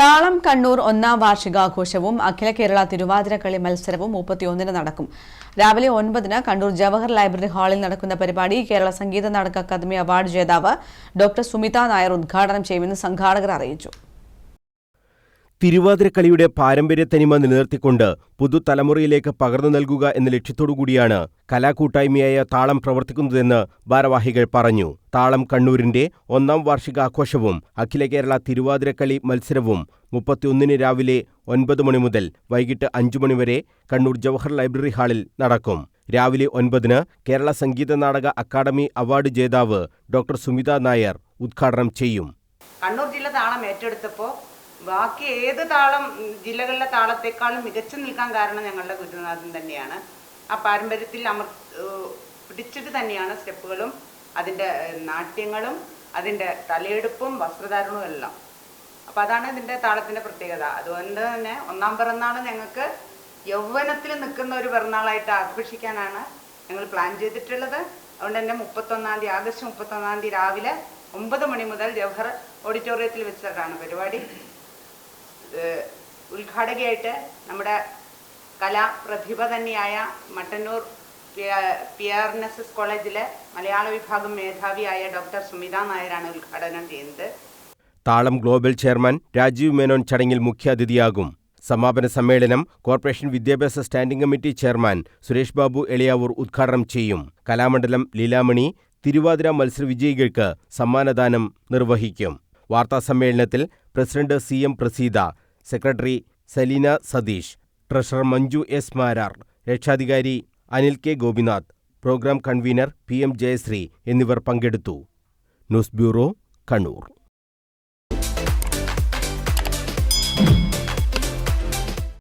താളം കണ്ണൂർ ഒന്നാം വാർഷികാഘോഷവും അഖില കേരള തിരുവാതിരക്കളി മത്സരവും മുപ്പത്തിയൊന്നിന് നടക്കും. രാവിലെ ഒൻപതിന് കണ്ണൂർ ജവഹർ ലൈബ്രറി ഹാളിൽ നടക്കുന്ന പരിപാടി കേരള സംഗീത നാടക അക്കാദമി അവാർഡ് ജേതാവ് ഡോക്ടർ സുമിത നായർ ഉദ്ഘാടനം ചെയ്യുമെന്ന് സംഘാടകർ അറിയിച്ചു. തിരുവാതിരക്കളിയുടെ പാരമ്പര്യ തനിമ നിലനിർത്തിക്കൊണ്ട് പുതുതലമുറയിലേക്ക് പകർന്നു നൽകുക എന്ന ലക്ഷ്യത്തോടുകൂടിയാണ് കലാകൂട്ടായ്മയായ താളം പ്രവർത്തിക്കുന്നതെന്ന് ഭാരവാഹികൾ പറഞ്ഞു. താളം കണ്ണൂരിന്റെ ഒന്നാം വാർഷികാഘോഷവും അഖില കേരള തിരുവാതിരക്കളി മത്സരവും മുപ്പത്തിയൊന്നിന് രാവിലെ ഒൻപത് മണി മുതൽ വൈകിട്ട് അഞ്ചു മണിവരെ കണ്ണൂർ ജവഹർ ലൈബ്രറി ഹാളിൽ നടക്കും. രാവിലെ ഒൻപതിന് കേരള സംഗീത നാടക അക്കാദമി അവാർഡ് ജേതാവ് ഡോക്ടർ സുമിത നായർ ഉദ്ഘാടനം ചെയ്യും. കണ്ണൂർ ജില്ല താളം ഏറ്റെടുത്തപ്പോൾ ബാക്കി ഏത് താളം ജില്ലകളിലെ താളത്തെക്കാളും മികച്ചു നിൽക്കാൻ കാരണം ഞങ്ങളുടെ ഗുരുനാഥൻ തന്നെയാണ്. ആ പാരമ്പര്യത്തിൽ അമർ പിടിച്ചിട്ട് തന്നെയാണ് സ്റ്റെപ്പുകളും അതിന്റെ നാട്യങ്ങളും അതിന്റെ തലയെടുപ്പും വസ്ത്രധാരണവും എല്ലാം. അപ്പം അതാണ് ഇതിന്റെ താളത്തിന്റെ പ്രത്യേകത. അതുകൊണ്ട് തന്നെ ഒന്നാം പിറന്നാൾ ഞങ്ങൾക്ക് യൗവനത്തിൽ നിൽക്കുന്ന ഒരു പിറന്നാളായിട്ട് ആഘോഷിക്കാനാണ് ഞങ്ങൾ പ്ലാൻ ചെയ്തിട്ടുള്ളത്. അതുകൊണ്ട് തന്നെ മുപ്പത്തൊന്നാം തീയതി ആഗസ്റ്റ് മുപ്പത്തൊന്നാം തീയതി രാവിലെ ഒമ്പത് മണി മുതൽ ജവഹർ ഓഡിറ്റോറിയത്തിൽ വെച്ചിട്ടാണ് പരിപാടി. ഉദ്ഘാടകയായിട്ട് നമ്മുടെ കലാപ്രതിഭ തന്നെയായ Mattannur P R N S S കോളേജിലെ മലയാള വിഭാഗം മേധാവിയായ ഡോക്ടർ സുമിത നായരാണ് ഉദ്ഘാടനം ചെയ്യുന്നത്. താളം ഗ്ലോബൽ ചെയർമാൻ രാജീവ് മേനോൻ ചടങ്ങിൽ മുഖ്യാതിഥിയാകും. സമാപന സമ്മേളനം കോർപ്പറേഷൻ വിദ്യാഭ്യാസ standing committee chairman Suresh Babu Elayavoor ഉദ്ഘാടനം ചെയ്യും. കലാമണ്ഡലം ലീലാമണി തിരുവാതിര മത്സരവിജയികൾക്ക് സമ്മാനദാനം നിർവഹിക്കും. വാർത്താസമ്മേളനത്തിൽ president C M Praseetha secretary Saleena Satheesh treasurer Manju S Marar രക്ഷാധികാരി Anil K Gopinath programme convener P M Jayasree എന്നിവർ പങ്കെടുത്തു. News bureau Kannur.